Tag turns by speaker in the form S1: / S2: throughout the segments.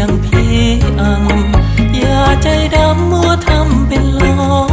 S1: ดังพีอัง อย่าใจดำมัวทำเป็นล้อ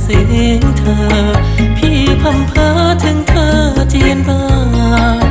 S1: เสียงเธอ พี่พังเพอถึงเธอเจียนบ้า